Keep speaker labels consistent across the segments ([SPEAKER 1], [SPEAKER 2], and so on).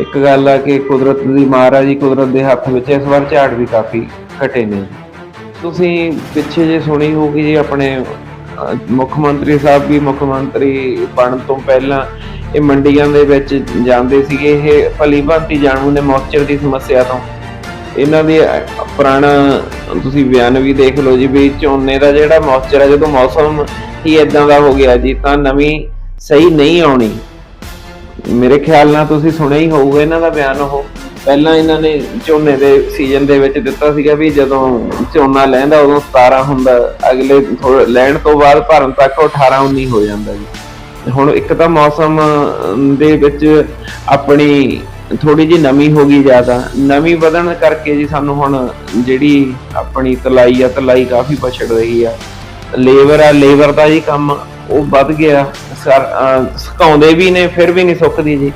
[SPEAKER 1] ਇੱਕ ਗੱਲ ਆ ਕਿ ਕੁਦਰਤ ਦੀ ਮਾਰ ਆ ਜੀ ਕੁਦਰਤ ਦੇ ਹੱਥ ਵਿੱਚ ਇਸ ਵਾਰ ਝਾੜ ਵੀ ਕਾਫੀ ਘਟੇ ਨੇ ਤੁਸੀਂ ਪਿੱਛੇ ਜੇ ਸੁਣੀ ਹੋਊਗੀ ਜੀ ਆਪਣੇ ਮੁੱਖ ਮੰਤਰੀ ਸਾਹਿਬ ਵੀ ਮੁੱਖ ਮੰਤਰੀ ਬਣਨ ਤੋਂ ਪਹਿਲਾਂ ਇਹ ਮੰਡੀਆਂ ਦੇ ਵਿੱਚ ਜਾਂਦੇ ਸੀਗੇ, ਇਹ ਭਲੀ ਭਾਂਤੀ ਜਾਣੂ ਨੇ ਮੌਚਰ ਦੀ ਸਮੱਸਿਆ ਤੋਂ। ਇਹਨਾਂ ਦੇ ਪੁਰਾਣਾ, ਤੁਸੀਂ ਬਿਆਨ ਵੀ ਦੇਖ ਲਓ ਜੀ ਵੀ ਝੋਨੇ ਦਾ ਜਿਹੜਾ ਮੌਚਰ ਆ, ਜਦੋਂ ਮੌਸਮ ਹੀ ਇਦਾਂ ਦਾ ਹੋ ਗਿਆ ਜੀ, ਤਾਂ ਨਵੀਂ ਸਹੀ ਨਹੀਂ ਆਉਣੀ। ਮੇਰੇ ਖਿਆਲ ਨਾਲ ਤੁਸੀਂ ਸੁਣਿਆ ਹੀ ਹੋਊਗਾ ਇਹਨਾਂ ਦਾ ਬਿਆਨ ਉਹ। ਪਹਿਲਾਂ ਇਹਨਾਂ ਨੇ ਝੋਨੇ ਦੇ ਸੀਜ਼ਨ ਦੇ ਵਿੱਚ ਦਿੱਤਾ ਸੀਗਾ ਵੀ ਜਦੋਂ ਝੋਨਾ ਲੈਂਦਾ ਉਦੋਂ 17 ਹੁੰਦਾ, ਅਗਲੇ ਥੋੜ੍ਹੇ ਲੈਣ ਤੋਂ ਬਾਅਦ ਭਰਨ ਤੱਕ ਉਹ 18 19 ਹੋ ਜਾਂਦਾ ਜੀ। ਹੁਣ ਇੱਕ ਤਾਂ ਮੌਸਮ ਦੇ ਵਿੱਚ ਆਪਣੀ ਥੋੜੀ ਜਿਹੀ ਨਮੀ ਹੋ ਗਈ ਜ਼ਿਆਦਾ। ਨਮੀ ਵਧਣ ਕਰਕੇ ਜੀ ਸਾਨੂੰ ਹੁਣ ਜਿਹੜੀ ਆਪਣੀ ਤਲਾਈ ਆ, ਤਲਾਈ ਕਾਫੀ ਪਛੜ ਰਹੀ ਆ। ਲੇਬਰ ਆ, ਲੇਬਰ ਦਾ ਜੀ ਕੰਮ ਉਹ ਵੱਧ ਗਿਆ। ਸੁਕਾਉਂਦੇ ਵੀ ਨੇ, ਫਿਰ ਵੀ ਨਹੀਂ ਸੁੱਕਦੀ ਜੀ।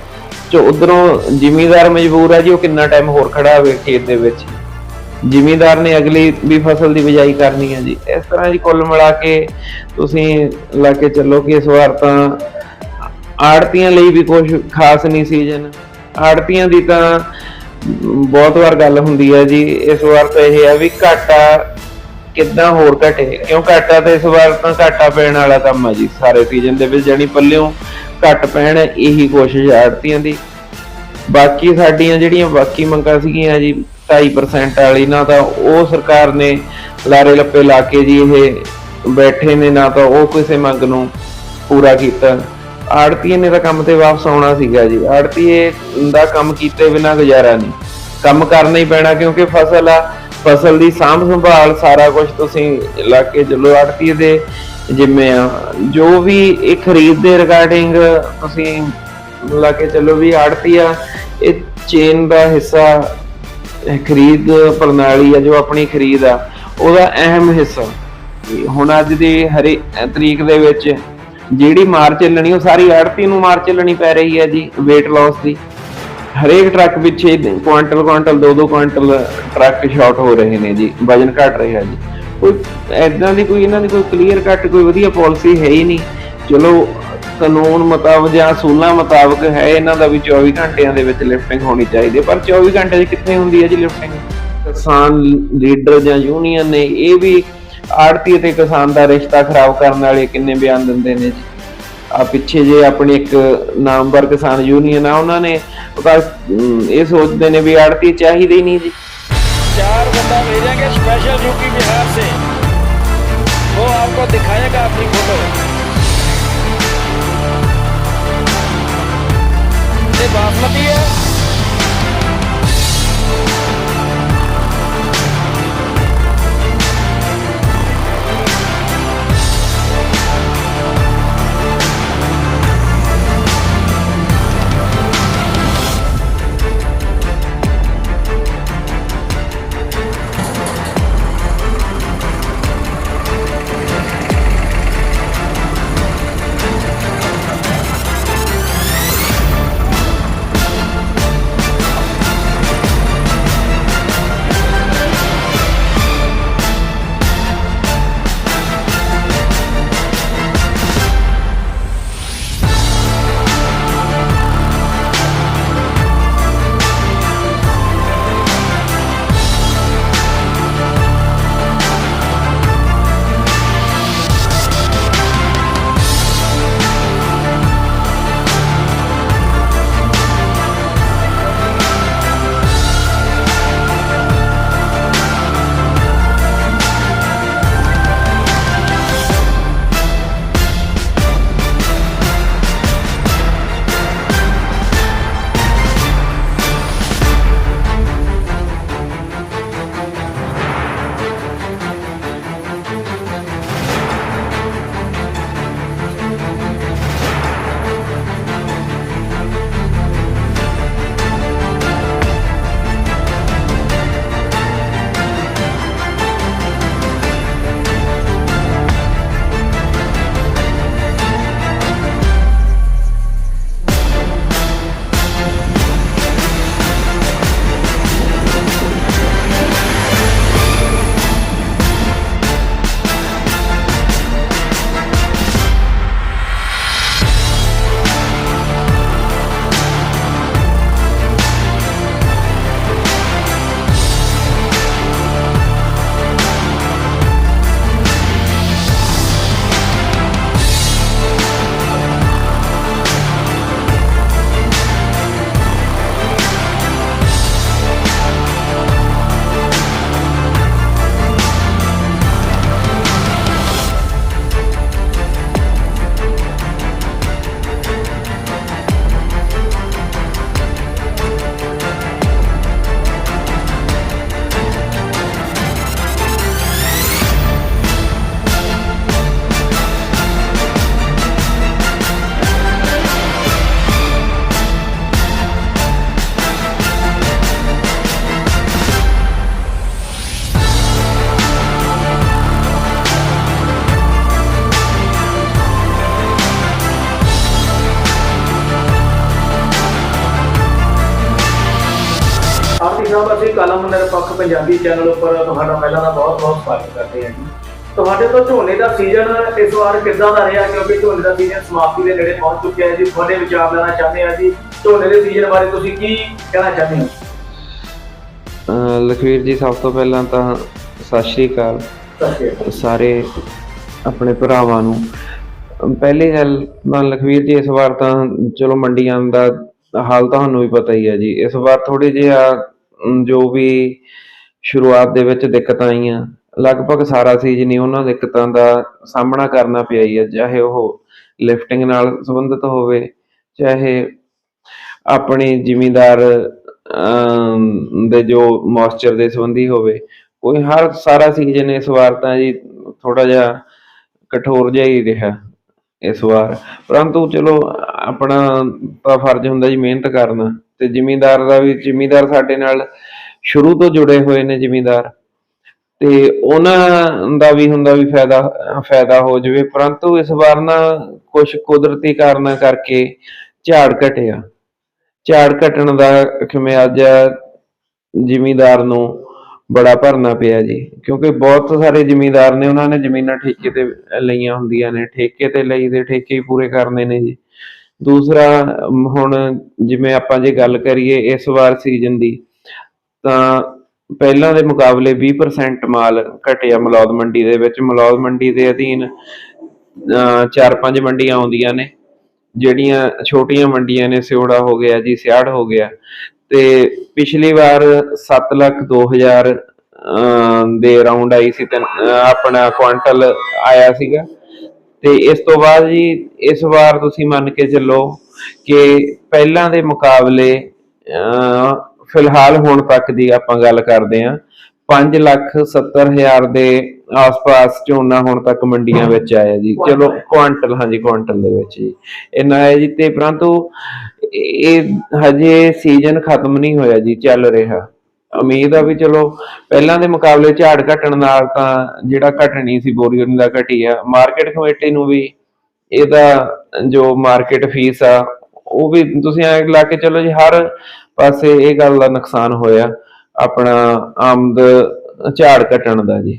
[SPEAKER 1] ਜੋ ਉਧਰੋਂ ਜ਼ਿਮੀਦਾਰ ਮਜਬੂਰ ਆ ਜੀ, ਉਹ ਕਿੰਨਾ ਟਾਈਮ ਹੋਰ ਖੜਾ ਹੋਵੇ ਖੇਤ ਦੇ ਵਿੱਚ। ਜ਼ਿਮੀਦਾਰ ਨੇ ਅਗਲੀ ਵੀ ਫਸਲ ਦੀ ਬਿਜਾਈ ਕਰਨੀ ਹੈ ਜੀ। ਇਸ ਤਰ੍ਹਾਂ ਜੀ ਕੁੱਲ ਮਿਲਾ ਕੇ ਤੁਸੀਂ ਲਾ ਕੇ ਚੱਲੋ ਕਿ ਇਸ ਵਾਰ ਤਾਂ ਆੜਤੀਆਂ ਲਈ ਵੀ ਕੁਝ ਖਾਸ ਨਹੀਂ ਸੀਜ਼ਨ। ਆੜਤੀਆਂ ਦੀ ਤਾਂ ਬਹੁਤ ਵਾਰ ਗੱਲ ਹੁੰਦੀ ਹੈ ਜੀ। ਇਸ ਵਾਰ ਤਾਂ ਇਹ ਹੈ ਵੀ ਘਾਟਾ ਕਿੱਦਾਂ ਹੋਰ ਘਟੇ? ਕਿਉਂ ਘਾਟਾ ਤਾਂ ਇਸ ਵਾਰ ਤਾਂ ਘਾਟਾ ਪੈਣ ਵਾਲਾ ਕੰਮ ਹੈ ਜੀ, ਸਾਰੇ ਸੀਜ਼ਨ ਦੇ ਵਿੱਚ ਜਾਨੀ ਪੱਲਿਓਂ ਘੱਟ ਪੈਣ, ਇਹੀ ਕੋਸ਼ਿਸ਼ ਆੜਤੀਆਂ ਦੀ। ਬਾਕੀ ਸਾਡੀਆਂ ਜਿਹੜੀਆਂ ਬਾਕੀ ਮੰਗਾਂ ਸੀਗੀਆਂ ਜੀ 2.5% ਵਾਲੀ, ਨਾ ਤਾਂ ਉਹ ਸਰਕਾਰ ਨੇ ਲਾਰੇ ਲੱਪੇ ਲਾ ਕੇ ਜੀ ਇਹ ਬੈਠੇ ਨੇ, ਨਾ ਤਾਂ ਉਹ ਕਿਸੇ ਮੰਗ ਨੂੰ ਪੂਰਾ ਕੀਤਾ। ਆੜਤੀਏ ਨੇ ਤਾਂ ਕੰਮ ਤੇ ਵਾਪਸ ਆਉਣਾ ਸੀਗਾ ਜੀ। ਆੜਤੀਏ ਦਾ ਕੰਮ ਕੀਤੇ ਬਿਨਾ ਗੁਜ਼ਾਰਾ ਨਹੀਂ। ਕੰਮ ਕਰਨਾ ਹੀ ਪੈਣਾ ਕਿਉਂਕਿ ਫਸਲ ਆ ਫਸਲ ਦੀ ਸਾਂਭ ਸੰਭਾਲ ਸਾਰਾ ਕੁਝ ਤੁਸੀਂ ਲਾ ਕੇ ਚੱਲੋ ਆੜਤੀਏ ਦੇ ਜਿੰਮੇ ਆ। ਜੋ ਵੀ ਇਹ ਖਰੀਦ ਦੇ ਰਿਗਾਰਡਿੰਗ ਤੁਸੀਂ ਲਾ ਕੇ ਚੱਲੋ ਵੀ ਆੜਤੀ ਆ, ਇਹ ਚੇਨ ਦਾ ਹਿੱਸਾ ਖਰੀਦ ਪ੍ਰਣਾਲੀ ਆ, ਜੋ ਆਪਣੀ ਖਰੀਦ ਆ, ਉਹਦਾ ਅਹਿਮ ਹਿੱਸਾ। ਹੁਣ ਅੱਜ ਦੀ ਹਰੇ ਤਰੀਕ ਦੇ ਵਿੱਚ ਜਿਹੜੀ ਮਾਰ ਚੱਲਣੀ, ਉਹ ਸਾਰੀ ਆੜਤੀ ਨੂੰ ਮਾਰ ਚੱਲਣੀ ਪੈ ਰਹੀ ਹੈ ਜੀ, weight loss ਦੀ। ਹਰੇਕ ਟਰੱਕ ਪਿੱਛੇ ਕੁਆਂਟਲ ਕੁਆਂਟਲ, ਦੋ ਦੋ ਕੁਆਂਟਲ ਟਰੱਕ ਸ਼ਾਰਟ ਹੋ ਰਹੇ ਨੇ ਜੀ, ਵਜਨ ਘਟ ਰਿਹਾ ਜੀ। ਕੋਈ ਐਦਾਂ ਦੀ ਕੋਈ, ਇਹਨਾਂ ਦੀ ਕੋਈ ਕਲੀਅਰ ਕੱਟ ਕੋਈ ਵਧੀਆ ਪਾਲਿਸੀ ਹੈ ਹੀ ਨਹੀਂ। ਚਲੋ, ਕਾਨੂੰਨ ਮੁਤਾਬਕ ਜਾਂ ਅਸੂਲਾਂ ਮੁਤਾਬਕ ਹੈ, ਇਹਨਾਂ ਦਾ ਵੀ 24 ਘੰਟਿਆਂ ਦੇ ਵਿੱਚ ਲਿਫਟਿੰਗ ਹੋਣੀ ਚਾਹੀਦੀ ਹੈ, ਪਰ 24 ਘੰਟੇ 'ਚ ਕਿੱਥੇ ਹੁੰਦੀ ਹੈ ਜੀ ਲਿਫਟਿੰਗ ਕਿਸਾਨ ਲੀਡਰ ਜਾਂ ਯੂਨੀਅਨ ਨੇ ਇਹ ਵੀ ਆੜਤੀ ਤੇ ਕਿਸਾਨ ਦਾ ਰਿਸ਼ਤਾ ਖਰਾਬ ਕਰਨ ਵਾਲੇ ਕਿੰਨੇ ਬਿਆਨ ਦਿੰਦੇ ਨੇ ਜੀ। ਆ ਪਿੱਛੇ ਜੇ ਆਪਣੀ ਇੱਕ ਨਾਮਵਰ ਕਿਸਾਨ ਯੂਨੀਅਨ ਆ ਉਹਨਾਂ ਨੇ ਉਹ ਤਾਂ, ਅਮ, ਇਹ ਸੋਚਦੇ ਨੇ ਵੀ ਆੜਤੀ ਚਾਹੀਦੇ ਹੀ ਨਹੀਂ ਜੀ
[SPEAKER 2] चार बंदा भेजेंगे स्पेशल यूपी बिहार से वो आपको दिखाएगा अपनी फोटो ये बासमती है
[SPEAKER 3] ਪੰਜਾਬੀ ਚੈਨਲ ਉੱਪਰ ਤੁਹਾਡਾ ਪਹਿਲਾਂ ਦਾ ਬਹੁਤ-ਬਹੁਤ ਸਵਾਗਤ ਕਰਦੇ ਹਾਂ ਜੀ। ਤੁਹਾਡੇ ਤੋਂ ਝੋਨੇ ਦਾ ਸੀਜ਼ਨ ਇਸ ਵਾਰ ਕਿੱਦਾਂ ਦਾ ਰਿਹਾ? ਕਿਉਂਕਿ ਝੋਨੇ ਦਾ ਸੀਜ਼ਨ ਸਮਾਪਤੀ ਦੇ ਨੇੜੇ ਪਹੁੰਚ ਚੁੱਕਿਆ ਹੈ ਜੀ। ਤੁਹਾਡੇ ਵਿਚਾਰ ਲੈਣਾ ਚਾਹੁੰਦੇ ਹਾਂ ਜੀ। ਝੋਨੇ ਦੇ ਸੀਜ਼ਨ ਬਾਰੇ ਤੁਸੀਂ ਕੀ ਕਹਿਣਾ ਚਾਹੁੰਦੇ ਹੋ?
[SPEAKER 1] ਲਖਵੀਰ ਜੀ ਸਭ ਤੋਂ ਪਹਿਲਾਂ ਤਾਂ ਸਤਿ ਸ਼੍ਰੀ ਅਕਾਲ।
[SPEAKER 3] ਸ਼੍ਰੀ
[SPEAKER 1] ਆਪਣੇ ਭਰਾਵਾਂ ਨੂੰ। ਪਹਿਲੀ ਗੱਲ ਤਾਂ ਲਖਵੀਰ ਜੀ ਇਸ ਵਾਰ ਤਾਂ ਚਲੋ ਮੰਡੀਆਂ ਦਾ ਹਾਲ ਤੁਹਾਨੂੰ ਵੀ ਪਤਾ ਹੀ ਹੈ ਜੀ। ਇਸ ਵਾਰ ਥੋੜੀ ਜਿਹਾ ਜੋ ਵੀ ਸ਼ੁਰੂਆਤ ਦੇ ਵਿੱਚ ਦਿੱਕਤਾਂ ਆਈਆਂ। ਲਗਭਗ ਸਾਰਾ ਸੀਜ਼ਨ ਹੀ ਉਹਨਾਂ ਦਿੱਕਤਾਂ ਦਾ ਸਾਹਮਣਾ ਕਰਨਾ ਪਿਆ ਹੀ ਹੈ ਚਾਹੇ ਉਹ ਲਿਫਟਿੰਗ ਨਾਲ ਸੰਬੰਧਿਤ ਹੋਵੇ, ਚਾਹੇ ਆਪਣੇ ਜ਼ਿਮੀਂਦਾਰ ਦੇ ਜੋ ਮੋਇਸਚਰ ਦੇ ਸੰਬੰਧੀ ਹੋਵੇ। ਕੋਈ ਹਰ ਸਾਰਾ ਸੀਜ਼ਨ ਇਸ ਵਾਰ ਤਾਂ ਜੀ ਥੋੜਾ ਜਿਹਾ ਕਠੋਰ ਜਿਹਾ ਹੀ ਰਿਹਾ ਇਸ ਵਾਰ। ਪਰੰਤੂ ਚਲੋ ਆਪਣਾ ਤਾਂ ਫਰਜ਼ ਹੁੰਦਾ ਜੀ ਮਿਹਨਤ ਕਰਨਾ। ਤੇ ਜ਼ਿਮੀਂਦਾਰ ਦਾ ਵੀ, ਜ਼ਿਮੀਂਦਾਰ ਸਾਡੇ ਨਾਲ ਸ਼ੁਰੂ ਤੋਂ ਜੁੜੇ ਹੋਏ ਨੇ ਜ਼ਿਮੀਂਦਾਰ। ਤੇ ਉਹਨਾਂ ਦਾ ਵੀ ਹੁੰਦਾ ਵੀ ਫਾਇਦਾ ਫਾਇਦਾ ਹੋ ਜਾਵੇ, ਪਰੰਤੂ ਇਸ ਵਾਰ ਨਾ ਕੁਝ ਕੁਦਰਤੀ ਕਾਰਨਾਂ ਕਰਕੇ ਝਾੜ ਘਟਿਆ। ਝਾੜ ਘਟਣ ਦਾ ਖਮਿਆਜਾ ਜ਼ਿਮੀਂਦਾਰ ਨੂੰ ਬੜਾ ਭਰਨਾ ਪਿਆ ਜੀ, ਕਿਉਂਕਿ ਬਹੁਤ ਸਾਰੇ ਜ਼ਿਮੀਂਦਾਰ ਨੇ, ਉਹਨਾਂ ਨੇ ਜ਼ਮੀਨਾਂ ਠੇਕੇ ਤੇ ਲਈਆਂ ਹੁੰਦੀਆਂ ਨੇ, ਠੇਕੇ ਤੇ ਲਈ ਦੇ ਠੇਕੇ ਹੀ ਪੂਰੇ ਕਰਨੇ ਨੇ ਜੀ। ਦੂਸਰਾ, ਹੁਣ ਜਿਵੇਂ ਆਪਾਂ ਜੇ ਗੱਲ ਕਰੀਏ ਇਸ ਵਾਰ ਸੀਜ਼ਨ ਦੀ ਤਾਂ ਪਹਿਲਾਂ ਦੇ ਮੁਕਾਬਲੇ 20% ਮਾਲ ਘਟਿਆ ਮਲੌਦ ਮੰਡੀ ਦੇ ਵਿੱਚ। ਮਲੌਦ ਮੰਡੀ ਦੇ ਅਧੀਨ ਚਾਰ ਪੰਜ ਮੰਡੀਆਂ ਆਉਂਦੀਆਂ ਨੇ ਜਿਹੜੀਆਂ ਛੋਟੀਆਂ ਮੰਡੀਆਂ ਨੇ ਸਿਉੜਾ ਹੋ ਗਿਆ ਜੀ ਸਿਆੜ ਹੋ ਗਿਆ। ਤੇ ਪਿਛਲੀ ਵਾਰ 7 ਲੱਖ 2000 ਅਮ, ਦੇ ਅਰਾਊਂਡ ਆਈ ਸੀ ਤੇ ਆਪਣਾ ਕੁਆਂਟਲ ਆਇਆ ਸੀਗਾ। ਤੇ ਇਸ ਤੋਂ ਬਾਅਦ ਜੀ ਇਸ ਵਾਰ ਤੁਸੀਂ ਮੰਨ ਕੇ ਚੱਲੋ ਕਿ ਪਹਿਲਾਂ ਦੇ ਮੁਕਾਬਲੇ ਅਹ, ਫਿਲਹਾਲ ਹੁਣ ਤੱਕ ਦੀ ਆਪਾਂ ਗੱਲ ਕਰਦੇ ਆਂ 5 ਲੱਖ 70 ਹਜ਼ਾਰ ਦੇ ਆਸ-ਪਾਸ ਝੋਨਾ ਹੁਣ ਤੱਕ ਮੰਡੀਆਂ ਵਿੱਚ ਆਇਆ ਜੀ। ਚਲੋ ਕੁਆਂਟਲ ਹਾਂਜੀ ਕੁਆਂਟਲ ਦੇ ਵਿੱਚ ਜੀ। ਇੰਨਾ ਹੈ ਜੀ ਤੇ ਪਰੰਤੂ ਇਹ ਹਜੇ ਸੀਜ਼ਨ ਖਤਮ ਨਹੀਂ ਹੋਇਆ ਜੀ ਚੱਲ ਰਿਹਾ। ਉਮੀਦ ਆ ਵੀ ਚਲੋ ਪਹਿਲਾਂ ਦੇ ਮੁਕਾਬਲੇ ਝਾੜ ਘਟਣ ਨਾਲ ਤਾਂ ਜਿਹੜਾ ਘਟਣੀ ਸੀ ਬੋਰੀਅਨ ਦਾ ਘਟੀ ਆ ਮਾਰਕੀਟ ਕਮੇਟੀ ਨੂੰ ਵੀ ਇਹਦਾ ਜੋ ਮਾਰਕੀਟ ਫੀਸ ਆ ਉਹ ਵੀ ਤੁਸੀਂ ਐ ਲਾ ਕੇ ਚਲੋ ਜੀ ਹਰ ਪਾਸੇ ਇਹ ਗੱਲ ਦਾ ਨੁਕਸਾਨ ਹੋਇਆ ਆਪਣਾ ਆਮਦ ਝਾੜ ਘਟਣ ਦਾ ਜੀ।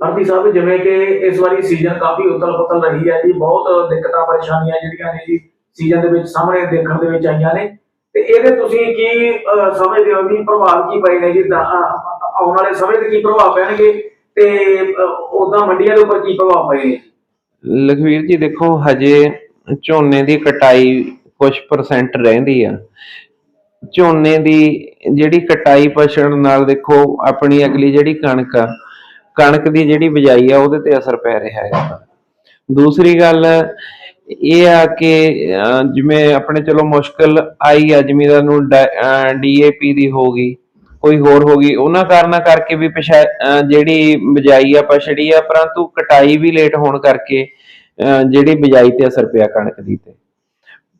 [SPEAKER 3] ਅਰਦੀ ਸਾਹਿਬ ਜਿਵੇਂ ਕਿ ਇਸ ਵਾਰੀ ਸੀਜ਼ਨ ਕਾਫੀ ਉਤਲ-ਪੁਤਲ ਰਹੀ ਹੈ ਜੀ ਬਹੁਤ ਦਿੱਕਤਾਂ ਪਰੇਸ਼ਾਨੀਆਂ ਜਿਹੜੀਆਂ ਨੇ ਜੀ ਸੀਜ਼ਨ ਦੇ ਵਿੱਚ ਸਾਹਮਣੇ ਦੇਖਣ ਦੇ ਵਿੱਚ ਆਈਆਂ ਨੇ। ਤੇ ਇਹਦੇ ਤੁਸੀਂ ਕੀ ਸਮਝਦੇ ਹੋ ਵੀ ਪ੍ਰਭਾਵ ਕੀ ਪਏ ਨੇ ਜੀ? ਆਉਣ ਵਾਲੇ ਸਮੇਂ ਤੇ ਕੀ ਪ੍ਰਭਾਵ ਪੈਣਗੇ? ਤੇ ਉਦਾਂ ਮੰਡੀਆਂ ਦੇ ਉੱਪਰ ਕੀ ਪ੍ਰਭਾਵ ਪਏ ਨੇ?
[SPEAKER 1] ਲਖਵੀਰ ਜੀ ਦੇਖੋ ਹਜੇ ਝੋਨੇ ਦੀ ਕਟਾਈ ਕੁਝ ਪਰਸੈਂਟ ਰਹਿੰਦੀ ਆ। ਝੋਨੇ ਦੀ ਜਿਹੜੀ ਕਟਾਈ ਪਛਣ ਨਾਲ ਦੇਖੋ ਆਪਣੀ ਅਗਲੀ ਜਿਹੜੀ ਕਣਕ ਆ ਕਣਕ ਦੀ ਜਿਹੜੀ ਬਿਜਾਈ ਆ ਉਹਦੇ ਤੇ ਅਸਰ ਪੈ ਰਿਹਾ ਹੈ ਦੂਸਰੀ ਗੱਲ ਇਹ ਆ ਕਿ ਜਿਵੇਂ ਆਪਣੇ ਚਲੋ ਮੁਸ਼ਕਲ ਆਈ ਆ ਜ਼ਮੀਨਦਾਰ ਨੂੰ ਡੀਏਪੀ ਦੀ ਹੋ ਗਈ ਕੋਈ ਹੋਰ ਹੋ ਗਈ ਉਹਨਾਂ ਕਾਰਨਾਂ ਕਰਕੇ ਵੀ ਪਿਛਾ ਜਿਹੜੀ ਬਿਜਾਈ ਆ ਪਛੜੀ ਆ ਪਰੰਤੂ ਕਟਾਈ ਵੀ ਲੇਟ ਹੋਣ ਕਰਕੇ ਅਹ, ਜਿਹੜੀ ਬਿਜਾਈ ਤੇ ਅਸਰ ਪਿਆ ਕਣਕ ਦੀ ਤੇ।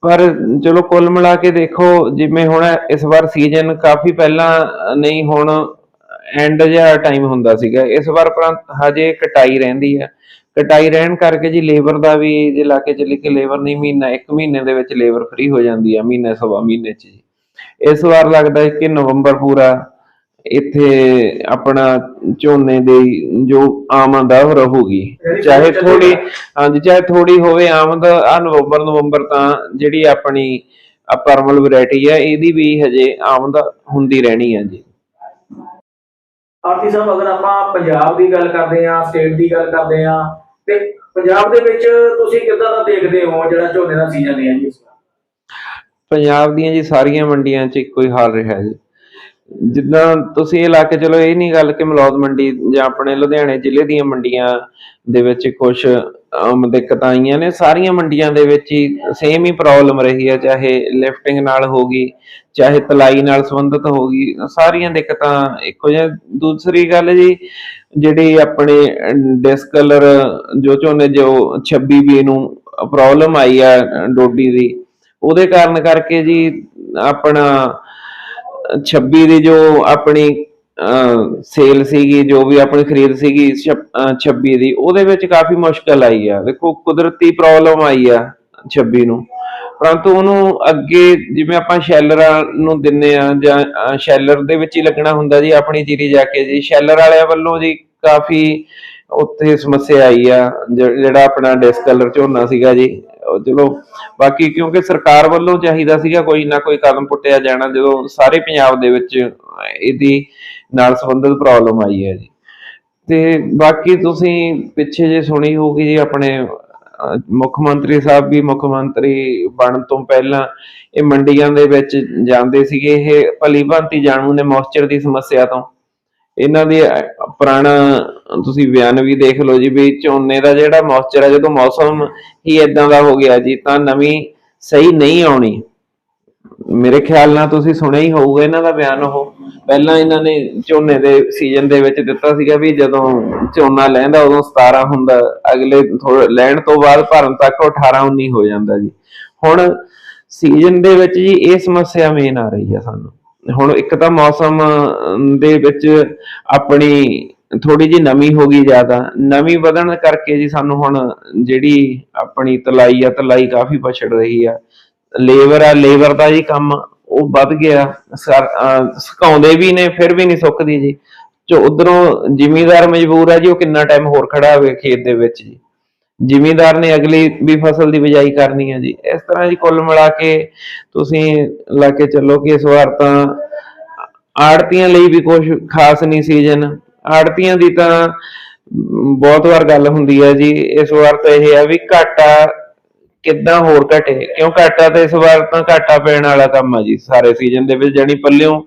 [SPEAKER 1] ਪਰ ਚਲੋ ਕੁੱਲ ਮਿਲਾ ਕੇ ਦੇਖੋ, ਜਿਵੇਂ ਹੁਣ ਇਸ ਵਾਰ ਸੀਜ਼ਨ ਕਾਫੀ ਪਹਿਲਾਂ ਨਹੀਂ, ਹੁਣ ਐਂਡ ਜਿਹਾ ਟਾਈਮ ਹੁੰਦਾ ਸੀਗਾ। ਇਸ ਵਾਰ ਪਰ ਹਜੇ ਕਟਾਈ ਰਹਿੰਦੀ ਹੈ ਕਟਾਈ ਰਹਿਣ ਕਰਕੇ ਜੀ ਲੇਬਰ ਦਾ ਵੀ ਜੇ ਲਾ ਕੇ ਚੱਲੀ ਕਿ ਲੇਬਰ ਨਹੀਂ, ਮਹੀਨਾ, ਇੱਕ ਮਹੀਨੇ ਦੇ ਵਿੱਚ ਲੇਬਰ ਫ੍ਰੀ ਹੋ ਜਾਂਦੀ ਹੈ ਮਹੀਨੇ, ਸਵਾ ਮਹੀਨੇ ਚ ਜੀ। ਇਸ ਵਾਰ ਲੱਗਦਾ ਹੈ ਕਿ ਨਵੰਬਰ ਪੂਰਾ ਇੱਥੇ ਆਪਣਾ ਝੋਨੇ ਦੀ ਜੋ ਆਮਦ ਆ ਉਹ ਰਹੂਗੀ। ਚਾਹੇ ਥੋੜੀ ਹਾਂਜੀ ਚਾਹੇ ਥੋੜੀ ਹੋਵੇ ਆਮਦ ਆ ਨਵੰਬਰ ਨਵੰਬਰ ਤਾਂ ਜਿਹੜੀ ਆਪਣੀ ਆ ਪਰਮਲ ਵੈਰਾਈਟੀ ਹੈ ਇਹਦੀ ਵੀ ਹਜੇ ਆਮਦ ਹੁੰਦੀ ਰਹਿਣੀ ਹੈ ਜੀ।
[SPEAKER 3] ਆਰਤੀ ਸਾਹਿਬ ਅਗਰ ਆਪਾਂ ਪੰਜਾਬ ਦੀ ਗੱਲ ਕਰਦੇ ਹਾਂ ਸਟੇਟ ਦੀ ਗੱਲ ਕਰਦੇ ਹਾਂ ਤੇ ਪੰਜਾਬ ਦੇ ਵਿੱਚ ਤੁਸੀਂ ਕਿੱਦਾਂ ਦਾ ਦੇਖਦੇ ਹੋ ਜਿਹੜਾ ਝੋਨੇ ਦਾ ਸੀਜ਼ਨ ਹੈ ਜੀ
[SPEAKER 1] ਪੰਜਾਬ ਦੀਆਂ ਜੀ ਸਾਰੀਆਂ ਮੰਡੀਆਂ 'ਚ ਇੱਕੋ ਹੀ ਹਾਲ ਰਿਹਾ ਜੀ। ਜਿੱਦਾਂ ਤੁਸੀਂ ਇਹ ਲਾ ਕੇ ਚਲੋ, ਇਹ ਨਹੀਂ ਗੱਲ ਕਿ ਮਲੌਦ ਮੰਡੀ ਜਾਂ ਆਪਣੇ ਲੁਧਿਆਣੇ ਜ਼ਿਲ੍ਹੇ ਦੀਆਂ ਮੰਡੀਆਂ ਦੇ ਵਿੱਚ ਕੁਝ ਦਿੱਕਤਾਂ ਆਈਆਂ ਨੇ। ਸਾਰੀਆਂ ਮੰਡੀਆਂ ਦੇ ਵਿੱਚ ਹੀ ਸੇਮ ਹੀ ਪ੍ਰੋਬਲਮ ਰਹੀ ਹੈ, ਚਾਹੇ ਲਿਫਟਿੰਗ ਨਾਲ ਹੋ ਚਾਹੇ ਤਲਾਈ ਨਾਲ ਸੰਬੰਧਿਤ ਹੋ ਗਈ, ਸਾਰੀਆਂ ਦਿੱਕਤਾਂ ਇੱਕੋ ਜਿਹਾ ਦੂਸਰੀ ਗੱਲ ਜੀ, ਜਿਹੜੀ ਆਪਣੇ ਡਿਸਕਲਰ ਜੋ ਝੋਨੇ ਜੋ 26 ਵੀ ਨੂੰ ਪ੍ਰੋਬਲਮ ਆਈ ਆ ਡੋਡੀ ਦੀ, ਉਹਦੇ ਕਾਰਨ ਕਰਕੇ ਜੀ ਆਪਣਾ 26 ਦੀ ਜੋ ਆਪਣੀ ਸੇਲ ਸੀਗੀ, ਜੋ ਵੀ ਆਪਣੀ ਖਰੀਦ ਸੀਗੀ 26 ਦੀ, ਉਹਦੇ ਵਿੱਚ ਕਾਫੀ ਮੁਸ਼ਕਲ ਆਈ ਆ। ਦੇਖੋ, ਕੁਦਰਤੀ ਪ੍ਰੋਬਲਮ ਆਈ ਆ 26 ਨੂੰ। ਪਰੰਤੂ ਉਹਨੂੰ ਅੱਗੇ ਜਿਵੇਂ ਆਪਾਂ ਸ਼ੈਲਰਾਂ ਨੂੰ ਦਿੰਨੇ ਆ, ਜਾਂ ਸ਼ੈਲਰ ਦੇ ਵਿੱਚ ਹੀ ਲੱਗਣਾ ਹੁੰਦਾ ਜੀ, ਆਪਣੀ ਜੀਰੀ ਜਾ ਕੇ ਜੀ। ਸ਼ੈਲਰ ਵਾਲਿਆਂ ਵੱਲੋਂ ਜੀ ਕਾਫੀ ਉੱਥੇ ਸਮੱਸਿਆ ਆਈ ਆ ਜਿਹੜਾ ਆਪਣਾ ਡਿਸਕਲਰ ਝੋਨਾ ਸੀਗਾ ਜੀ ਚਲੋ, ਬਾਕੀ ਕਿਉਂਕਿ ਸਰਕਾਰ ਵੱਲੋਂ ਚਾਹੀਦਾ ਸੀਗਾ ਕੋਈ ਨਾ ਕੋਈ ਕਦਮ ਪੁੱਟਿਆ ਜਾਣਾ, ਜਦੋਂ ਸਾਰੇ ਪੰਜਾਬ ਦੇ ਵਿੱਚ ਇਹਦੀ ਨਾਲ ਸੰਬੰਧਿਤ ਪ੍ਰੋਬਲਮ ਆਈ ਹੈ ਜੀ। ਤੇ ਬਾਕੀ ਤੁਸੀਂ ਪਿੱਛੇ ਜੇ ਸੁਣੀ ਹੋਊਗੀ ਜੀ ਆਪਣੇ ਮੁੱਖ ਮੰਤਰੀ ਸਾਹਿਬ ਵੀ ਮੁੱਖ ਮੰਤਰੀ ਬਣਨ ਤੋਂ ਪਹਿਲਾਂ ਇਹ ਮੰਡੀਆਂ ਦੇ ਵਿੱਚ ਜਾਂਦੇ ਸੀਗੇ, ਇਹ ਭਲੀ ਭਾਂਤੀ ਜਾਣੂ ਨੇ ਮੌਇਸਚਰ ਦੀ ਸਮੱਸਿਆ ਤੋਂ। ਇਹਨਾਂ ਦੀ ਪੁਰਾਣਾ, ਤੁਸੀਂ ਬਿਆਨ ਵੀ ਦੇਖ ਲਓ ਜੀ ਵੀ ਝੋਨੇ ਦਾ ਜਿਹੜਾ ਮੌਇਸਚਰ ਹੈ ਜਦੋਂ ਮੌਸਮ ਹੀ ਇਦਾਂ ਦਾ ਹੋ ਗਿਆ ਜੀ, ਤਾਂ ਨਵੀਂ ਸਹੀ ਨਹੀਂ ਆਉਣੀ। ਮੇਰੇ ਖਿਆਲ ਨਾਲ ਤੁਸੀਂ ਸੁਣਿਆ ਹੀ ਹੋਊਗਾ ਇਹਨਾਂ ਦਾ ਬਿਆਨ ਉਹ। ਪਹਿਲਾਂ ਇਹਨਾਂ ਨੇ ਝੋਨੇ ਦੇ ਸੀਜ਼ਨ ਦੇ ਵਿੱਚ ਦਿੱਤਾ ਸੀਗਾ ਵੀ ਜਦੋਂ ਝੋਨਾ ਲੈਂਦਾ, ਉਦੋਂ 17 ਹੁੰਦਾ, ਅਗਲੇ ਲੈਣ ਤੋਂ ਬਾਅਦ ਭਰਨ ਤੱਕ ਉਹ 18 19 ਹੋ ਜਾਂਦਾ ਜੀ। ਹੁਣ ਸੀਜ਼ਨ ਦੇ ਵਿੱਚ ਜੀ ਇਹ ਸਮੱਸਿਆ ਮੇਨ ਆ ਰਹੀ ਹੈ ਸਾਨੂੰ। ਹੁਣ ਇੱਕ ਤਾਂ ਮੌਸਮ ਦੇ ਵਿੱਚ ਆਪਣੀ ਥੋੜੀ ਜੀ ਨਮੀ ਹੋ ਗਈ ਜ਼ਿਆਦਾ। ਨਮੀ ਵਧਣ ਕਰਕੇ ਜੀ ਸਾਨੂੰ ਹੁਣ ਜਿਹੜੀ ਆਪਣੀ ਤਲਾਈ ਆ, ਤਲਾਈ ਕਾਫੀ ਪਛੜ ਰਹੀ ਆ। ਲੇਬਰ ਆ, ਲੇਬਰ ਦਾ ਜੀ ਕੰਮ ਉਹ ਵੱਧ ਗਿਆ। ਸੁਕਾਉਂਦੇ ਵੀ ਨੇ, ਫਿਰ ਵੀ ਨਹੀਂ ਸੁੱਕਦੀ ਜੀ। ਜੋ ਉਧਰੋਂ ਜ਼ਿਮੀਦਾਰ ਮਜਬੂਰ ਆ ਜੀ, ਉਹ ਕਿੰਨਾ ਟਾਈਮ ਹੋਰ ਖੜਾ ਹੋਵੇ ਖੇਤ ਦੇ ਵਿੱਚ ਜੀ। ਜ਼ਿਮੀਦਾਰ ਨੇ ਅਗਲੀ ਵੀ ਫਸਲ ਦੀ ਬਿਜਾਈ ਕਰਨੀ ਹੈ ਜੀ। ਇਸ ਤਰ੍ਹਾਂ ਜੀ ਕੁੱਲ ਮਿਲਾ ਕੇ ਤੁਸੀਂ ਲਾ ਕੇ ਚੱਲੋ ਕਿ ਇਸ ਵਾਰ ਤਾਂ ਆੜਤੀਆਂ ਲਈ ਵੀ ਕੁਝ ਖਾਸ ਨਹੀਂ ਸੀਜ਼ਨ। ਆੜਤੀਆਂ ਦੀ ਤਾਂ ਬਹੁਤ ਵਾਰ ਗੱਲ ਹੁੰਦੀ ਹੈ ਜੀ, ਇਸ ਵਾਰ ਤਾਂ ਇਹ ਹੈ ਵੀ ਘਾਟਾ ਕਿੱਦਾਂ ਹੋਰ ਘਟੇ। ਕਿਉਂ ਘਾਟਾ ਤਾਂ ਇਸ ਵਾਰ ਤਾਂ ਘਾਟਾ ਪੈਣ ਵਾਲਾ ਕੰਮ ਆ ਜੀ, ਸਾਰੇ ਸੀਜ਼ਨ ਦੇ ਵਿੱਚ ਜਾਨੀ ਪੱਲਿਓਂ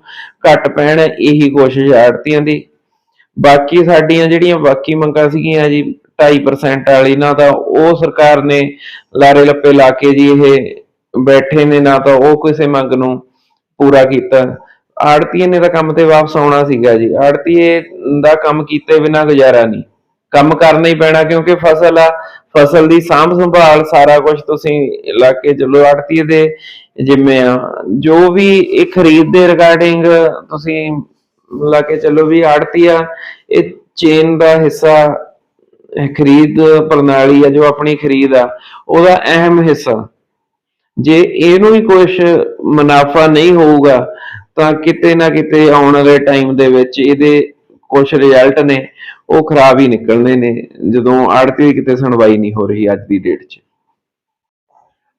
[SPEAKER 1] ਘੱਟ ਪੈਣ ਇਹੀ ਕੋਸ਼ਿਸ਼ ਆੜਤੀਆਂ ਦੀ। ਬਾਕੀ ਸਾਡੀਆਂ ਜਿਹੜੀਆਂ ਬਾਕੀ ਮੰਗਾਂ ਸੀਗੀਆਂ ਜੀ 2.5% ਵਾਲੀ, ਨਾ ਤਾਂ ਉਹ ਸਰਕਾਰ ਨੇ ਲਾਰੇ ਲੱਪੇ ਲਾ ਕੇ ਜੀ ਇਹ ਬੈਠੇ ਨੇ, ਨਾ ਤਾਂ ਉਹ ਕਿਸੇ ਮੰਗ ਨੂੰ ਪੂਰਾ ਕੀਤਾ। ਆੜਤੀਏ ਨੇ ਤਾਂ ਕੰਮ ਤੇ ਵਾਪਸ ਆਉਣਾ ਸੀਗਾ ਜੀ। ਆੜਤੀਏ ਦਾ ਕੰਮ ਕੀਤੇ ਬਿਨਾ ਗੁਜ਼ਾਰਾ ਨਹੀਂ। ਕੰਮ ਕਰਨਾ ਹੀ ਪੈਣਾ, ਕਿਉਂਕਿ ਫਸਲ ਆ, ਫਸਲ ਦੀ ਸਾਂਭ ਸੰਭਾਲ ਸਾਰਾ ਕੁਝ ਤੁਸੀਂ ਲਾ ਕੇ ਚੱਲੋ। ਆੜਤੀਏ ਦੇ ਜਿੰਮੇ ਆ। ਜੋ ਵੀ ਇਹ ਖਰੀਦ ਦੇ ਰਿਗਾਰਡਿੰਗ ਤੁਸੀਂ ਲਾ ਕੇ ਚੱਲੋ ਵੀ ਆੜਤੀਆ, ਇਹ ਚੇਨ ਦਾ ਹਿੱਸਾ ਖਰੀਦ ਪ੍ਰਣਾਲੀ ਆ, ਜੋ ਆਪਣੀ ਖਰੀਦ ਆ, ਉਹਦਾ ਅਹਿਮ ਹਿੱਸਾ। ਜੇ ਇਹਨੂੰ ਵੀ ਕੁਝ ਮੁਨਾਫਾ ਨਹੀਂ ਹੋਊਗਾ, ਤਾਂ ਕਿਤੇ ਨਾ ਕਿਤੇ ਆਉਣ ਵਾਲੇ ਟਾਈਮ ਦੇ ਵਿੱਚ ਇਹਦੇ ਕੁਝ ਰਿਜ਼ਲਟ ਨੇ, ਉਹ ਖਰਾਬ ਹੀ ਨਿਕਲਣੇ ਨੇ, ਜਦੋਂ ਆੜਤੀ ਕਿਤੇ ਸੁਣਵਾਈ ਨਹੀਂ ਹੋ ਰਹੀ ਅੱਜ ਦੀ ਡੇਟ 'ਚ।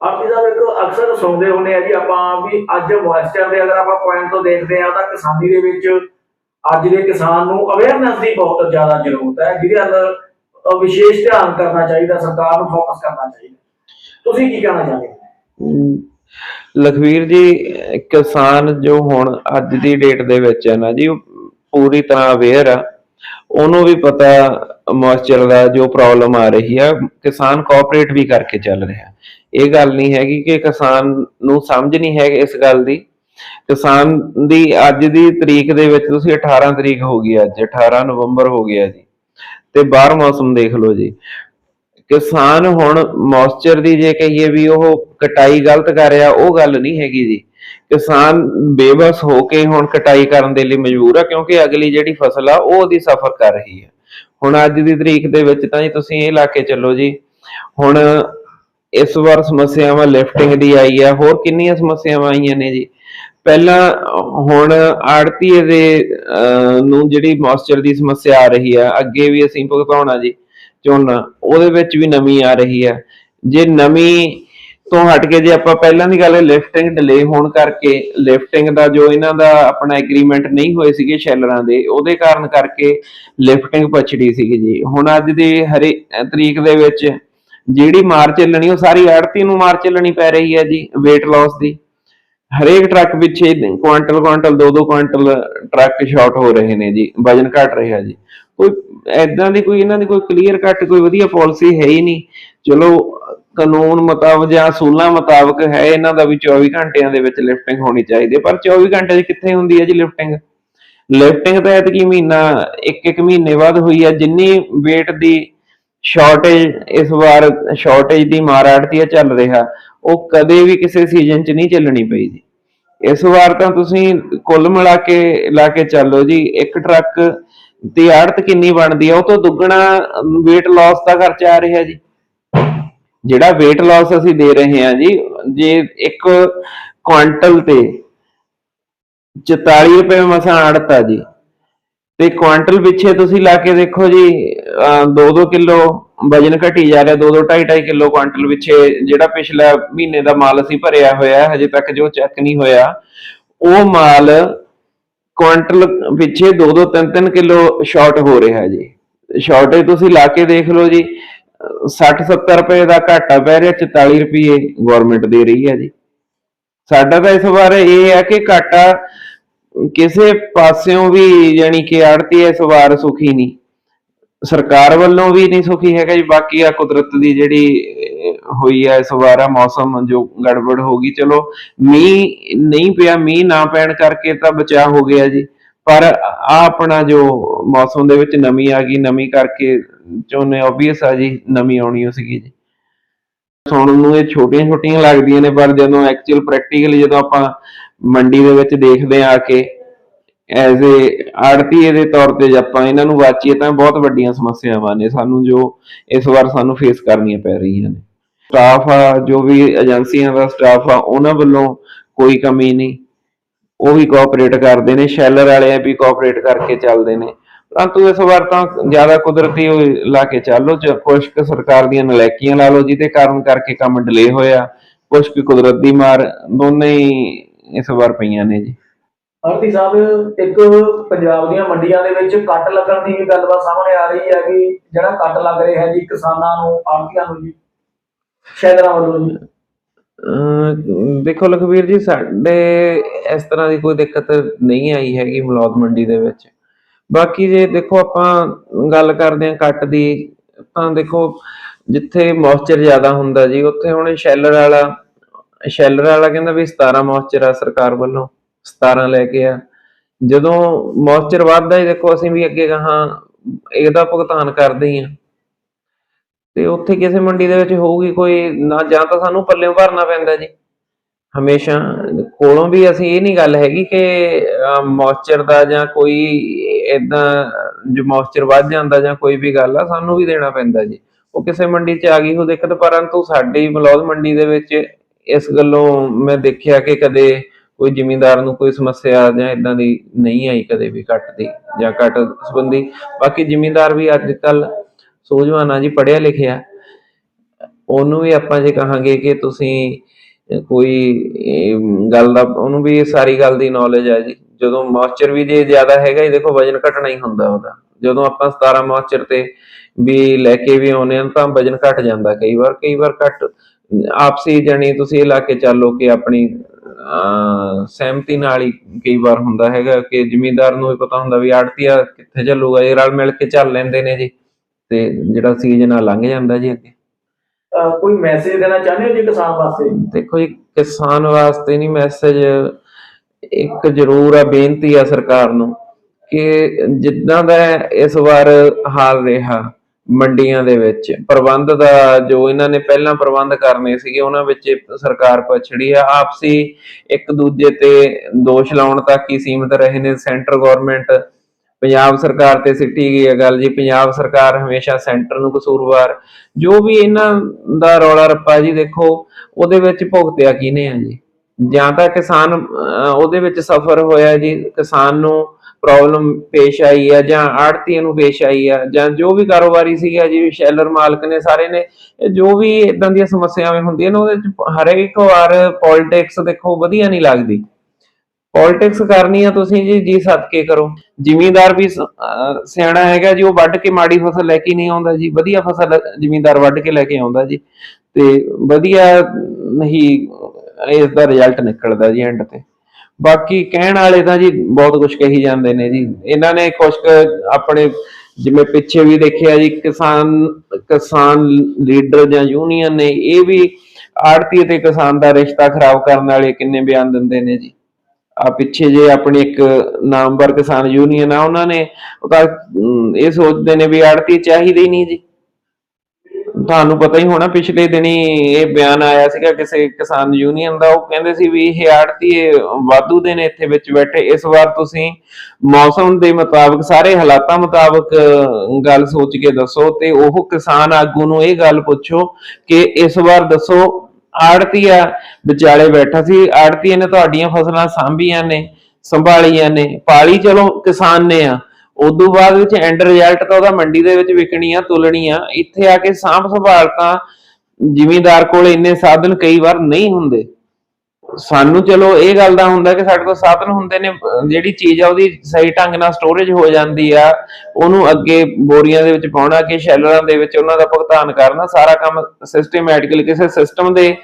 [SPEAKER 3] ਆਪੀ ਸਾਹਿਬ ਇੱਕ ਅਕਸਰ ਸੁਣਦੇ ਹੁੰਦੇ ਆ ਜੀ, ਆਪਾਂ ਵੀ ਅੱਜ ਮੋਇਸਚਰ ਦੇ ਅਗਰ ਆਪਾਂ ਪੁਆਇੰਟ ਤੋਂ ਦੇਖਦੇ ਆ, ਤਾਂ ਕਿਸਾਨੀ ਦੇ ਵਿੱਚ ਅੱਜ ਦੇ ਕਿਸਾਨ ਨੂੰ ਅਵੇਅਰਨੈਸ ਦੀ ਬਹੁਤ ਜ਼ਿਆਦਾ ਜ਼ਰੂਰਤ ਹੈ, ਜਿਹਦੇ ਅੰਦਰ ਵਿਸ਼ੇਸ਼ ਧਿਆਨ ਕਰਨਾ ਚਾਹੀਦਾ, ਸਰਕਾਰ ਨੂੰ ਫੋਕਸ ਕਰਨਾ ਚਾਹੀਦਾ। ਤੁਸੀਂ ਕੀ ਕਹਿਣਾ ਚਾਹੁੰਦੇ ਹੋ?
[SPEAKER 1] ਲਖਵੀਰ ਜੀ, ਕਿਸਾਨ ਜੋ ਹੁਣ ਅੱਜ ਦੀ ਡੇਟ ਦੇ ਵਿੱਚ ਹੈ ਨਾ ਜੀ, ਉਹ ਪੂਰੀ ਤਰ੍ਹਾਂ ਅਵੇਅਰ ਆ। ਉਹਨੂੰ ਵੀ ਪਤਾ ਮੋਇਸਚਰ ਦਾ ਜੋ ਪ੍ਰੋਬਲਮ ਆ ਰਹੀ ਆ, ਕਿਸਾਨ ਕੋਆਪਰੇਟ ਵੀ ਕਰਕੇ ਚੱਲ ਰਿਹਾ। ਇਹ ਗੱਲ ਨਹੀਂ ਹੈਗੀ ਕਿ ਕਿਸਾਨ ਨੂੰ ਸਮਝ ਨਹੀਂ ਹੈ ਇਸ ਗੱਲ ਦੀ। ਕਿਸਾਨ ਦੀ ਅੱਜ ਦੀ ਤਰੀਕ ਦੇ ਵਿੱਚ, ਤੁਸੀਂ 18 ਤਰੀਕ ਹੋ ਗਈ ਅੱਜ 18 ਨਵੰਬਰ ਹੋ ਗਿਆ ਜੀ। ਤੇ ਬਾਹਰ ਮੌਸਮ ਦੇਖ ਲਓ ਜੀ। ਕਿਸਾਨ ਹੁਣ ਮੌਇਸਚਰ ਦੀ ਜੇ ਕਹੀਏ ਵੀ ਉਹ ਕਟਾਈ ਗਲਤ ਕਰ ਰਿਹਾ, ਉਹ ਗੱਲ ਨਹੀਂ ਹੈਗੀ ਜੀ। ਕਿਸਾਨ ਬੇਬਸ ਹੋ ਕੇ ਹੁਣ ਕਟਾਈ ਕਰਨ ਦੇ ਲਈ ਮਜਬੂਰ ਆ, ਕਿਉਂਕਿ ਅਗਲੀ ਜਿਹੜੀ ਫਸਲ ਆ, ਉਹ ਉਹਦੀ ਸਫਰ ਕਰ ਰਹੀ ਹੈ। ਹੁਣ ਅੱਜ ਦੀ ਤਰੀਕ ਦੇ ਵਿੱਚ ਤਾਂ ਜੀ ਤੁਸੀਂ ਇਹ ਲਾ ਕੇ ਚੱਲੋ ਜੀ। ਹੁਣ ਇਸ ਵਾਰ ਸਮੱਸਿਆਵਾਂ ਲਿਫਟਿੰਗ ਦੀ ਆਈ ਆ, ਹੋਰ ਕਿੰਨੀਆਂ ਸਮੱਸਿਆਵਾਂ ਆਈਆਂ ਨੇ ਜੀ? ਪਹਿਲਾਂ ਹੁਣ ਆੜਤੀਏ ਦੇ ਨੂੰ ਜਿਹੜੀ ਮੌਇਸਚਰ ਦੀ ਸਮੱਸਿਆ ਆ ਰਹੀ ਆ, ਅੱਗੇ ਵੀ ਅਸੀਂ ਭੁਗਤਾਉਣਾ ਜੀ, ਝੋਨਾ, ਉਹਦੇ ਵਿੱਚ ਵੀ ਨਮੀ ਆ ਰਹੀ ਹੈ ਜੇ ਨਮੀ ਤੋਂ ਹਟ ਕੇ ਜੇ ਆਪਾਂ ਪਹਿਲਾਂ ਦੀ ਗੱਲ ਲਿਫਟਿੰਗ ਡਿਲੇ ਹੋਣ ਕਰਕੇ ਲਿਫਟਿੰਗ ਦਾ ਜੋ ਇਹਨਾਂ ਦਾ ਆਪਣਾ ਐਗਰੀਮੈਂਟ ਨਹੀਂ ਹੋਏ ਸੀਗੇ ਸ਼ੈਲਰਾਂ ਦੇ, ਉਹਦੇ ਕਾਰਨ ਕਰਕੇ ਲਿਫਟਿੰਗ ਪਛੜੀ ਸੀਗੀ ਜੀ। ਹੁਣ ਅੱਜ ਦੀ ਹਰੇ, ਤਰੀਕ ਦੇ ਵਿੱਚ ਜਿਹੜੀ ਮਾਰ ਚੱਲਣੀ ਉਹ ਸਾਰੀ ਆੜਤੀ ਨੂੰ ਮਾਰ ਚੱਲਣੀ ਪੈ ਰਹੀ ਹੈ ਜੀ, weight loss ਦੀ। ਹਰੇਕ ਟਰੱਕ ਪਿੱਛੇ ਕੁਆਂਟਲ ਕੁਆਂਟਲ, ਦੋ ਦੋ ਕੁਆਂਟਲ ਟਰੱਕ ਸ਼ਾਰਟ ਹੋ ਰਹੇ ਨੇ ਜੀ, ਵਜਨ ਘਟ ਰਿਹਾ ਜੀ। ਕੋਈ ਐਦਾਂ ਦੀ ਕੋਈ ਇਹਨਾਂ ਦੀ ਕੋਈ ਕਲੀਅਰ ਕੱਟ ਕੋਈ ਵਧੀਆ ਪਾਲਿਸੀ ਹੈ ਹੀ ਨਹੀਂ। ਚਲੋ, ਕਾਨੂੰਨ ਮੁਤਾਬਕ ਜਾਂ ਅਸੂਲਾਂ ਮੁਤਾਬਕ ਹੈ ਇਹਨਾਂ ਦਾ ਵੀ 24 ਘੰਟਿਆਂ ਦੇ ਵਿੱਚ ਲਿਫਟਿੰਗ ਹੋਣੀ ਚਾਹੀਦੀ ਹੈ, ਪਰ 24 ਘੰਟੇ 'ਚ ਕਿੱਥੇ ਹੁੰਦੀ ਹੈ ਜੀ ਲਿਫਟਿੰਗ ਲਿਫਟਿੰਗ ਤਾਂ ਐਤਕੀ ਮਹੀਨਾ ਇੱਕ ਇੱਕ ਮਹੀਨੇ ਬਾਅਦ ਹੋਈ ਹੈ, ਜਿੰਨੀ weight ਦੀ ਸ਼ਾਰਟੇਜ ਇਸ ਵਾਰ ਸ਼ਾਰਟੇਜ ਦੀ ਮਾਰ ਆੜਤੀ ਚੱਲ ਰਿਹਾ। ਉਹ ਕਦੇ ਵੀ ਕਿਸੇ ਸੀਜ਼ਨ ਚ ਨਹੀਂ ਚੱਲਣੀ ਪਈ ਜੀ। ਇਸ ਵਾਰ ਤਾਂ ਤੁਸੀਂ ਕੁੱਲ ਮਿਲਾ ਕੇ, ਲਾ ਕੇ ਚੱਲੋ ਜੀ, ਇੱਕ ਟਰੱਕ ਦੀ ਆੜਤ ਕਿੰਨੀ ਬਣਦੀ ਆ, ਉਹ ਤੋਂ ਦੁੱਗਣਾ weight loss ਦਾ ਖਰਚਾ ਆ ਰਿਹਾ ਜੀ। ਜਿਹੜਾ weight loss ਅਸੀਂ ਦੇ ਰਹੇ ਹਾਂ ਜੀ, ਜੇ ਇੱਕ ਕੁਆਂਟਲ ਤੇ 44 ਰੁਪਏ ਮਸਾਂ ਆ ਜੀ। ਤੇ ਕੁਆਂਟਲ ਪਿੱਛੇ ਤੁਸੀਂ ਲਾ ਕੇ ਦੇਖੋ ਜੀ 2-2 ਕਿਲੋ ਵਜਨ ਘਟੀ ਜਾ ਰਿਹਾ 2-2 2.5 ਕਿਲੋ ਕੁਆਂਟਲ ਪਿੱਛੇ ਜਿਹੜਾ ਪਿਛਲਾ ਮਹੀਨੇ ਦਾ ਮਾਲ ਅਸੀਂ ਭਰਿਆ ਹੋਇਆ, ਹਜੇ ਤੱਕ ਜੋ ਚੈੱਕ ਨਹੀਂ ਹੋਇਆ, ਉਹ ਮਾਲ ਕੁਆਂਟਲ ਪਿੱਛੇ 2-2 3-3 ਕਿਲੋ ਸ਼ਾਰਟ ਹੋ ਰਿਹਾ ਜੀ। ਸ਼ਾਰਟੇਜ ਤੁਸੀਂ ਲਾ ਕੇ ਦੇਖ ਲਓ ਜੀ 60-70 ਰੁਪਏ ਦਾ ਘਾਟਾ ਪੈ ਰਿਹਾ 44 ਰੁਪਏ ਗਵਰਨਮੈਂਟ ਦੇ ਰਹੀ ਹੈ ਜੀ। ਸਾਡਾ ਤਾਂ ਇਸ ਵਾਰ ਇਹ ਹੈ ਕਿ ਘਾਟਾ ਕਿਸੇ ਪਾਸਿਓਂ ਵੀ ਯਾਨੀ ਕਿ ਆੜਤੀ ਇਸ ਵਾਰ ਸੁਖੀ ਨਹੀਂ। ਸਰਕਾਰ ਵੱਲੋਂ ਵੀ ਨਹੀਂ ਸੁਖੀ ਹੈਗਾ ਜੀ, ਬਾਕੀ ਆ ਕੁਦਰਤ ਦੀ ਜਿਹੜੀ ਹੋਈ ਆ, ਇਸ ਵਾਰ ਆ ਮੌਸਮ ਜੋ ਗੜਬੜ ਹੋ ਗਈ। ਚਲੋ, ਮੀਂਹ ਨਹੀਂ ਪਿਆ, ਮੀਂਹ ਨਾ ਪੈਣ ਕਰਕੇ ਤਾਂ ਬਚਾਅ ਹੋ ਗਿਆ ਜੀ। ਪਰ ਆ ਆਪਣਾ ਜੋ ਮੌਸਮ ਦੇ ਵਿੱਚ ਨਮੀ ਆ ਗਈ, ਨਮੀ ਕਰਕੇ ਚੋਨੇ ਆਬਵੀਅਸ ਆ ਜੀ, ਨਮੀ ਆਉਣੀ ਹੋ ਸੀਗੀ ਜੀ। ਸੁਣਨ ਨੂੰ ਇਹ ਛੋਟੀਆਂ ਛੋਟੀਆਂ ਲੱਗਦੀਆਂ ਨੇ, ਪਰ ਜਦੋਂ ਐਕਚੁਅਲ ਪ੍ਰੈਕਟੀਕਲੀ ਜਦੋਂ ਆਪਾਂ ਮੰਡੀ ਦੇ ਵਿੱਚ ਦੇਖਦੇ ਆ ਕੇ ਐਜ਼ ਏ ਆੜਤੀਏ ਦੇ ਤੌਰ ਤੇ ਜੇ ਆਪਾਂ ਇਹਨਾਂ ਨੂੰ ਵਾਚੀਏ ਤਾਂ ਬਹੁਤ ਵੱਡੀਆਂ ਸਮੱਸਿਆਵਾਂ ਨੇ, ਸਾਨੂੰ ਜੋ ਇਸ ਵਾਰ ਸਾਨੂੰ ਫੇਸ ਕਰਨੀਆਂ ਪੈ ਰਹੀਆਂ ਨੇ। ਸਟਾਫ ਆ, ਜੋ ਵੀ ਏਜੰਸੀਆਂ ਦਾ ਸਟਾਫ ਆ, ਉਹਨਾਂ ਵੱਲੋਂ ਕੋਈ ਕਮੀ ਨਹੀਂ। ਉਹ ਵੀ ਕੋਆਪਰੇਟ ਕਰਦੇ ਨੇ ਸ਼ੈਲਰ ਵਾਲੇ ਵੀ ਕੋਆਪਰੇਟ ਕਰਕੇ ਚੱਲਦੇ ਨੇ। ਪਰੰਤੂ ਇਸ ਵਾਰ ਤਾਂ ਜ਼ਿਆਦਾ ਕੁਦਰਤੀ ਲਾ ਕੇ ਚੱਲੋ ਚ ਕੁਛ ਸਰਕਾਰ ਦੀਆਂ ਨਲੈਕੀਆਂ ਲਾ ਲਓ, ਜਿਹਦੇ ਕਾਰਨ ਕਰਕੇ ਕੰਮ ਡਿਲੇ ਹੋਇਆ ਕੁਛ ਕੁ ਕੁਦਰਤ ਦੀ ਮਾਰ, ਦੋਨੇ ਹੀ ਇਸ ਵਾਰ ਪਈਆਂ ਨੇ ਜੀ।
[SPEAKER 3] ਆਰਤੀ ਸਾਹਿਬ ਇੱਕ ਪੰਜਾਬ ਦੀਆਂ ਮੰਡੀਆਂ ਦੇ ਵਿੱਚ ਕੱਟ ਲੱਗਣ ਦੀ ਵੀ ਗੱਲਬਾਤ ਸਾਹਮਣੇ ਆ ਰਹੀ ਹੈ ਕਿ ਜਿਹੜਾ ਕੱਟ ਲੱਗ ਰਿਹਾ ਹੈ ਜੀ ਕਿਸਾਨਾਂ ਨੂੰ ਆੜਤੀਆਂ ਨੂੰ ਜੀ ਸ਼ੈਲਰਾਂ ਵੱਲੋਂ ਜੀ।
[SPEAKER 1] ਦੇਖੋ ਲਖਵੀਰ ਜੀ ਸਾਡੇ ਇਸ ਤਰ੍ਹਾਂ ਦੀ ਕੋਈ ਦਿੱਕਤ ਨਹੀਂ ਆਈ ਹੈਗੀ ਮਲੌਦ ਮੰਡੀ ਦੇ ਵਿੱਚ। ਬਾਕੀ ਜੇ ਦੇਖੋ ਆਪਾਂ ਗੱਲ ਕਰਦੇ ਹਾਂ ਕੱਟ ਦੀ ਤਾਂ ਦੇਖੋ ਜਿੱਥੇ ਮੌਇਸਚਰ ਜ਼ਿਆਦਾ ਹੁੰਦਾ ਜੀ ਉੱਥੇ ਹੁਣ ਸ਼ੈਲਰ ਵਾਲਾ ਸ਼ੈਲਰ ਵਾਲਾ ਕਹਿੰਦਾ ਵੀ 17 ਮੌਇਸਚਰ ਆ ਸਰਕਾਰ ਵੱਲੋਂ 17 ਲੈ ਕੇ ਆ। ਜਦੋਂ ਮੌਇਸਚਰ ਵੱਧਦਾ ਹੀ ਦੇਖੋ ਅਸੀਂ ਵੀ ਅੱਗੇ ਗਾਹਾਂ ਇਹਦਾ ਭੁਗਤਾਨ ਕਰਦੇ ਹੀ ਆ। ਤੇ ਉੱਥੇ ਕਿਸੇ ਮੰਡੀ ਦੇ ਵਿੱਚ ਹੋਊਗੀ ਕੋਈ, ਨਾ ਜਾਂ ਤਾਂ ਸਾਨੂੰ ਪੱਲਿਓਂ ਭਰਨਾ ਪੈਂਦਾ ਜੀ। ਹਮੇਸ਼ਾ ਕੋਲੋਂ ਵੀ ਅਸੀਂ ਇਹ ਨਹੀਂ ਗੱਲ ਹੈਗੀ ਕਿ ਮੌਇਸਚਰ ਦਾ ਜਾਂ ਕੋਈ ਇਦਾਂ ਜੋ ਮੌਇਸਚਰ ਵੱਧ ਜਾਂਦਾ ਜਾਂ ਕੋਈ ਵੀ ਗੱਲ ਆ, ਸਾਨੂੰ ਵੀ ਦੇਣਾ ਪੈਂਦਾ ਜੀ। ਉਹ ਕਿਸੇ ਮੰਡੀ 'ਚ ਆ ਗਈ ਹੋ ਦਿੱਕਤ, ਪਰੰਤੂ ਸਾਡੀ ਮਲੌਦ ਮੰਡੀ ਦੇ ਵਿੱਚ ਇਸ ਗੱਲੋਂ ਮੈਂ ਦੇਖਿਆ ਕਿ ਕਦੇ ਕੋਈ ਜ਼ਿਮੀਂਦਾਰ ਨੂੰ ਕੋਈ ਸਮੱਸਿਆ ਜਾਂ ਇਦਾਂ ਦੀ ਨਹੀਂ ਆਈ ਕਦੇ ਵੀ ਕੱਟ ਦੀ ਜਾਂ ਕੱਟ ਸੰਬੰਧੀ। ਬਾਕੀ ਜ਼ਿਮੀਂਦਾਰ ਵੀ ਅੱਜ ਕੱਲ ਸੂਝਵਾਨ ਆ ਜੀ, ਪੜ੍ਹਿਆ ਲਿਖਿਆ। ਉਹਨੂੰ ਵੀ ਆਪਾਂ ਜੇ ਕਹਾਂਗੇ ਕਿ ਤੁਸੀਂ ਕੋਈ ਗੱਲ ਦਾ, ਉਹਨੂੰ ਵੀ ਸਾਰੀ ਗੱਲ ਦੀ ਨੌਲੇਜ ਹੈ ਜੀ। ਜਦੋਂ ਮੌਇਸਚਰ ਵੀ ਜੇ ਜ਼ਿਆਦਾ ਹੈਗਾ ਹੀ ਦੇਖੋ ਵਜਨ ਘਟਣਾ ਹੀ ਹੁੰਦਾ ਉਹਦਾ। ਜਦੋਂ ਆਪਾਂ 17 ਮੌਇਸਚਰ ਤੇ ਵੀ ਲੈ ਕੇ ਵੀ ਆਉਨੇ ਆ ਤਾਂ ਵਜਨ ਘਟ ਜਾਂਦਾ। ਕਈ ਵਾਰ ਕਈ ਵਾਰ ਘਟ ਆਪਸੀ ਜਣੀ ਤੁਸੀਂ ਇਹ ਲਾ ਕੇ ਚੱਲੋ ਕਿ ਆਪਣੀ ਸਹਿਮਤੀ ਨਾਲ ਹੀ ਕਈ ਵਾਰ ਹੁੰਦਾ ਹੈਗਾ ਕਿ ਜ਼ਿਮੀਂਦਾਰ ਨੂੰ ਵੀ ਪਤਾ ਹੁੰਦਾ ਵੀ ਆੜਤੀਆ ਕਿੱਥੇ ਚੱਲੂਗਾ ਇਹ ਰਲ ਮਿਲ ਕੇ ਚੱਲ ਲੈਂਦੇ ਨੇ ਜੀ ਤੇ ਜਿਹੜਾ ਸੀਜ਼ਨ ਆ ਲੰਘ ਜਾਂਦਾ ਜੀ ਅੱਗੇ।
[SPEAKER 3] ਕੋਈ ਮੈਸੇਜ ਦੇਣਾ ਚਾਹੁੰਦੇ ਹੋ ਜੀ ਕਿਸਾਨ ਵਾਸਤੇ?
[SPEAKER 1] ਦੇਖੋ ਜੀ ਕਿਸਾਨ ਵਾਸਤੇ ਨਹੀਂ ਮੈਸੇਜ ਇੱਕ ਜ਼ਰੂਰ ਆ ਬੇਨਤੀ ਆ ਸਰਕਾਰ ਨੂੰ ਕਿ ਜਿੱਦਾਂ ਦਾ ਇਸ ਵਾਰ ਹਾਲ ਰਿਹਾ ਮੰਡੀਆਂ ਦੇ ਵਿੱਚ। ਪ੍ਰਬੰਧ ਦਾ ਜੋ ਇਹਨਾਂ ਨੇ ਪਹਿਲਾਂ ਪ੍ਰਬੰਧ ਕਰਨੇ ਸੀਗੇ, ਉਹਨਾਂ ਵਿੱਚ ਸਰਕਾਰ ਪਛੜੀ ਆ। ਆਪਸੀ ਇੱਕ ਦੂਜੇ ਤੇ ਦੋਸ਼ ਲਾਉਣ ਤੱਕ ਹੀ ਸੀਮਿਤ ਰਹੇ ਨੇ। ਸੈਂਟਰ ਗਵਰਨਮੈਂਟ, ਪੰਜਾਬ ਸਰਕਾਰ ਤੇ ਸਿੱਟੀ ਗਈ ਹੈ ਗੱਲ ਜੀ। ਪੰਜਾਬ ਸਰਕਾਰ ਹਮੇਸ਼ਾ ਸੈਂਟਰ ਨੂੰ ਕਸੂਰਵਾਰ। ਜੋ ਵੀ ਇਹਨਾਂ ਦਾ ਰੌਲਾ ਰੱਪਾ ਜੀ, ਦੇਖੋ, ਉਹਦੇ ਵਿੱਚ ਭੁਗਤਿਆ ਕਿਹਨੇ ਆ ਜੀ? ਜਾਂ ਤਾਂ ਕਿਸਾਨ ਉਹਦੇ ਵਿੱਚ ਸਫਰ ਹੋਇਆ ਜੀ। ਕਿਸਾਨ ਨੂੰ ਪ੍ਰੋਬਲਮ ਪੇਸ਼ ਆਈ ਆ ਜਾਂ ਆੜਤੀਆਂ ਨੂੰ ਪੇਸ਼ ਆਈ ਆ ਜਾਂ ਜੋ ਵੀ ਕਾਰੋਬਾਰੀ ਸੀਗਾ ਜੀ, ਸ਼ੈਲਰ ਮਾਲਕ ਨੇ ਸਾਰੇ ਨੇ ਜੋ ਵੀ ਇਦਾਂ ਦੀਆਂ ਸਮੱਸਿਆਵਾਂ ਹੁੰਦੀਆਂ ਨੇ ਉਹਦੇ ਚ ਹਰੇਕ ਵਾਰ ਪੋਲਿਟਿਕਸ ਦੇਖੋ ਵਧੀਆ ਨਹੀਂ ਲੱਗਦੀ। ਪੋਲਿਟਿਕਸ ਕਰਨੀ ਆ ਤੁਸੀਂ ਜੀ ਜੀ ਸਦਕੇ ਕਰੋ। ਜ਼ਿਮੀਂਦਾਰ ਵੀ ਸਿਆਣਾ ਹੈਗਾ ਜੀ, ਉਹ ਵੱਢ ਕੇ ਮਾੜੀ ਫਸਲ ਲੈ ਕੇ ਨਹੀਂ ਆਉਂਦਾ ਜੀ, ਵਧੀਆ ਫਸਲ ਜ਼ਿਮੀਂਦਾਰ ਵੱਢ ਕੇ ਲੈ ਕੇ ਆਉਂਦਾ ਜੀ। ਤੇ ਵਧੀਆ ਹੀ ਇਸ ਦਾ ਰਿਜ਼ਲਟ ਨਿਕਲਦਾ ਜੀ ਐਂਡ ਤੇ। ਬਾਕੀ ਕਹਿਣ ਵਾਲੇ ਤਾਂ ਜੀ ਬਹੁਤ ਕੁਝ ਕਹੀ ਜਾਂਦੇ ਨੇ ਜੀ। ਇਹਨਾਂ ਨੇ ਕੁਝ ਆਪਣੇ ਜਿਵੇਂ ਪਿੱਛੇ ਵੀ ਦੇਖਿਆ ਜੀ, ਕਿਸਾਨ ਕਿਸਾਨ ਲੀਡਰ ਜਾਂ ਯੂਨੀਅਨ ਨੇ, ਇਹ ਵੀ ਆੜਤੀ ਤੇ ਕਿਸਾਨ ਦਾ ਰਿਸ਼ਤਾ ਖਰਾਬ ਕਰਨ ਵਾਲੇ ਕਿੰਨੇ ਬਿਆਨ ਦਿੰਦੇ ਨੇ ਜੀ। ਆ ਪਿੱਛੇ ਜੇ ਆਪਣੀ ਇੱਕ ਨਾਮਵਰ ਕਿਸਾਨ ਯੂਨੀਅਨ ਆ, ਉਹਨਾਂ ਨੇ ਉਹ ਤਾਂ ਇਹ ਸੋਚਦੇ ਨੇ ਵੀ ਆੜਤੀ ਚਾਹੀਦੀ ਹੀ ਨਹੀਂ ਜੀ। ਤੁਹਾਨੂੰ ਪਤਾ ਹੀ ਹੋਣਾ, ਪਿਛਲੇ ਦਿਨੀ ਇਹ ਬਿਆਨ ਆਇਆ ਸੀਗਾ ਕਿਸੇ ਕਿਸਾਨ ਯੂਨੀਅਨ ਦਾ, ਉਹ ਕਹਿੰਦੇ ਸੀ ਵੀ ਇਹ ਆੜਤੀ ਵਾਧੂ ਦੇ ਨੇ ਇੱਥੇ ਵਿੱਚ ਬੈਠੇ। ਇਸ ਵਾਰ ਤੁਸੀਂ ਮੌਸਮ ਦੇ ਮੁਤਾਬਕ, ਸਾਰੇ ਹਾਲਾਤਾਂ ਮੁਤਾਬਕ ਗੱਲ ਸੋਚ ਕੇ ਦੱਸੋ ਤੇ ਉਹ ਕਿਸਾਨ ਆਗੂ ਨੂੰ ਇਹ ਗੱਲ ਪੁੱਛੋ ਕਿ ਇਸ ਵਾਰ ਦੱਸੋ ਆੜਤੀਆ ਵਿਚਾਲੇ ਬੈਠਾ ਸੀ। ਆੜਤੀਏ ਨੇ ਤੁਹਾਡੀਆਂ ਫਸਲਾਂ ਸਾਂਭੀਆਂ ਨੇ, ਸੰਭਾਲੀਆਂ ਨੇ। ਪਾਲੀ ਚਲੋ ਕਿਸਾਨ ਨੇ ਆ। ਉਦੋਂ ਬਾਅਦ ਵਿੱਚ ਐਂਡ ਰਿਜ਼ਲਟ ਤਾਂ ਉਹਦਾ ਮੰਡੀ ਦੇ ਵਿੱਚ ਵਿਕਣੀ ਆ ਤੁਲਣੀ ਆ ਇੱਥੇ ਆ ਕੇ ਸਾਂਭ ਸੰਭਾਲ ਤਾਂ ਜ਼ਿਮੀਂਦਾਰ ਕੋਲ ਇੰਨੇ ਸਾਧਨ ਕਈ ਵਾਰ ਨਹੀਂ ਹੁੰਦੇ। ਸਾਨੂੰ ਚਲੋ ਇਹ ਗੱਲ ਦਾ ਹੁੰਦਾ ਕਿ ਸਾਡੇ ਕੋਲ ਸਾਧਨ ਹੁੰਦੇ ਨੇ, ਜਿਹੜੀ ਚੀਜ਼ ਆ ਉਹਦੀ ਸਹੀ ਢੰਗ ਨਾਲ ਸਟੋਰੇਜ ਹੋ ਜਾਂਦੀ ਆ, ਉਹਨੂੰ ਅੱਗੇ ਬੋਰੀਆਂ ਦੇ ਵਿੱਚ ਪਾਉਣਾ ਕਿ ਸ਼ੈਲਰਾਂ ਦੇ ਵਿੱਚ ਉਹਨਾਂ ਦਾ ਭੁਗਤਾਨ ਕਰਨਾ, ਸਾਰਾ ਕੰਮ ਸਿਸਟਮੈਟਿਕਲੀ ਕਿਸੇ ਸਿਸਟਮ ਦੇ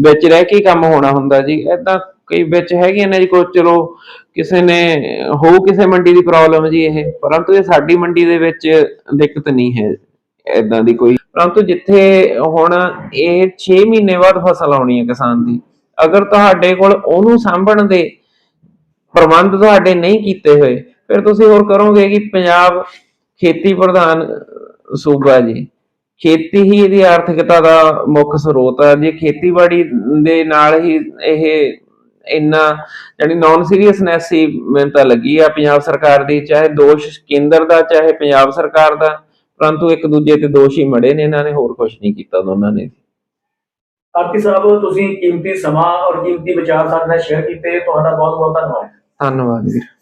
[SPEAKER 1] ਵਿੱਚ ਰਹਿ ਕੇ ਕੰਮ ਹੋਣਾ ਹੁੰਦਾ ਜੀ। ਏਦਾਂ ਕਈ ਵਿੱਚ ਹੈਗੀਆਂ ਨੇ ਜੀ ਕੋਈ ਚਲੋ ਕਿਸੇ ਨੇ ਹੋ ਕਿਸੇ ਮੰਡੀ ਦੀ ਪ੍ਰੋਬਲਮ ਜੀ ਇਹ, ਪਰੰਤੂ ਇਹ ਸਾਡੀ ਮੰਡੀ ਦੇ ਵਿੱਚ ਦਿੱਕਤ ਨਹੀਂ ਹੈ, ਏਦਾਂ ਦੀ ਕੋਈ। ਪਰੰਤੂ ਜਿੱਥੇ ਹੁਣ ਇਹ 6 ਮਹੀਨੇ ਬਾਅਦ ਫਸਲ ਆਉਣੀ ਹੈ ਕਿਸਾਨ ਦੀ, ਅਗਰ ਤੁਹਾਡੇ ਕੋਲ ਉਹਨੂੰ ਸਾਂਭਣ ਦੇ ਪ੍ਰਬੰਧ ਤੁਹਾਡੇ ਨਹੀਂ ਕੀਤੇ ਹੋਏ, ਫਿਰ ਤੁਸੀਂ ਹੋਰ ਕਰੋਗੇ ਕਿ ਪੰਜਾਬ ਖੇਤੀ ਪ੍ਰਧਾਨ ਸੂਬਾ ਜੀ। ਖੇਤੀ ਹੀ ਇਹਦੀ ਆਰਥਿਕਤਾ ਦਾ ਮੁੱਖ ਸਰੋਤ ਹੈ, ਜੇ ਖੇਤੀਬਾੜੀ ਦੇ ਨਾਲ ਹੀ ਇਹ ਇੰਨਾ ਯਾਨੀ ਨਾਨ ਸੀਰੀਅਸਨੈਸ ਹੀ ਮੈਨੂੰ ਤਾਂ ਲੱਗੀ ਆ ਪੰਜਾਬ ਸਰਕਾਰ ਦੀ ਚਾਹੇ ਦੋਸ਼ ਕੇਂਦਰ ਦਾ ਚਾਹੇ ਪੰਜਾਬ ਸਰਕਾਰ ਦਾ ਪਰੰਤੂ ਇੱਕ ਦੂਜੇ ਤੇ ਦੋਸ਼ ਹੀ ਮੜੇ ਨੇ ਇਹਨਾਂ ਨੇ ਹੋਰ ਕੁਝ ਨਹੀਂ ਕੀਤਾ ਦੋਨਾਂ ਨੇ।
[SPEAKER 3] ਆਰਤੀ ਸਾਹਿਬ ਤੁਸੀਂ ਕੀਮਤੀ ਸਮਾਂ ਔਰ ਕੀਮਤੀ ਵਿਚਾਰ ਸਾਡੇ ਨਾਲ ਸ਼ੇਅਰ ਕੀਤੇ ਤੁਹਾਡਾ ਬਹੁਤ ਬਹੁਤ ਧੰਨਵਾਦ।
[SPEAKER 1] ਧੰਨਵਾਦ ਵੀਰ।